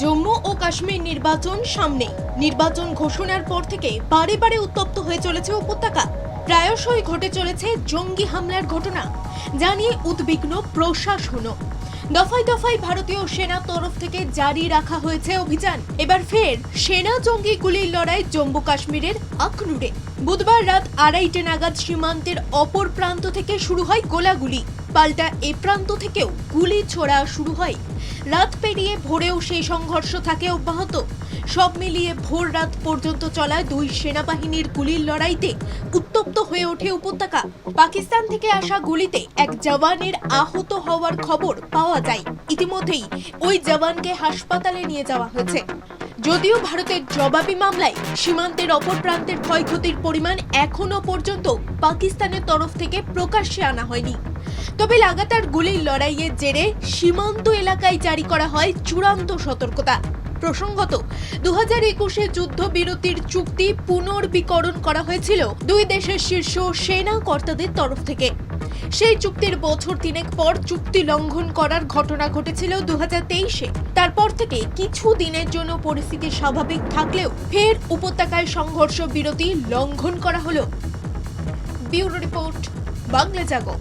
জম্মু ও কাশ্মীর নির্বাচন সামনে। নির্বাচন ঘোষণার পর থেকে বারে বারে উত্তপ্ত হয়ে চলেছে উপত্যকা। প্রায়শই ঘটে চলেছে জঙ্গি হামলার ঘটনা, যা নিয়ে উদ্বিগ্ন প্রশাসনও। দফায় দফায় ভারতীয় সেনা তরফ থেকে জারি রাখা হয়েছে অভিযান। এবার ফের সেনা জঙ্গি গুলির লড়াই জম্মু কাশ্মীরের আখনুরে। বুধবার রাত আড়াইটে নাগাদ সীমান্তের অপর প্রান্ত থেকে শুরু হয় গোলাগুলি। পাল্টা এ প্রান্ত থেকেও গুলি ছোড়া শুরু হয়। রাত পেরিয়ে ভোরেও সেই সংঘর্ষ থাকে অব্যাহত। সব মিলিয়ে ভোর রাত পর্যন্ত চলা দুই সেনাবাহিনীর গুলির লড়াইতে উত্তপ্ত হয়ে ওঠে উপত্যকা। পাকিস্তান থেকে আসা গুলিতে এক জওয়ানের আহত হওয়ার খবর পাওয়া যায়। ইতিমধ্যেই ওই জওয়ানকে হাসপাতালে নিয়ে যাওয়া হয়েছে। যদিও ভারতের জবাবি মামলায় সীমান্তের অপর প্রান্তের ক্ষয়ক্ষতির পরিমাণ এখনও পর্যন্ত পাকিস্তানের তরফ থেকে প্রকাশ্যে আনা হয়নি। তবে লাগাতার গুলির লড়াইয়ের জেরে সীমান্ত এলাকায় জারি করা হয় চূড়ান্ত সতর্কতা। প্রসঙ্গত দু হাজার একুশে যুদ্ধবিরতির চুক্তি পুনর্বিকরণ করা হয়েছিল দুই দেশের শীর্ষ সেনা কর্তাদের তরফ থেকে। সেই চুক্তির বছর তিনেক পর চুক্তি লঙ্ঘন করার ঘটনা ঘটেছিল দু তেইশে। তারপর থেকে কিছু দিনের জন্য পরিস্থিতি স্বাভাবিক থাকলেও ফের উপত্যকায় সংঘর্ষ বিরতি লঙ্ঘন করা হলো। ব্যুরো রিপোর্ট বাংলা জাগো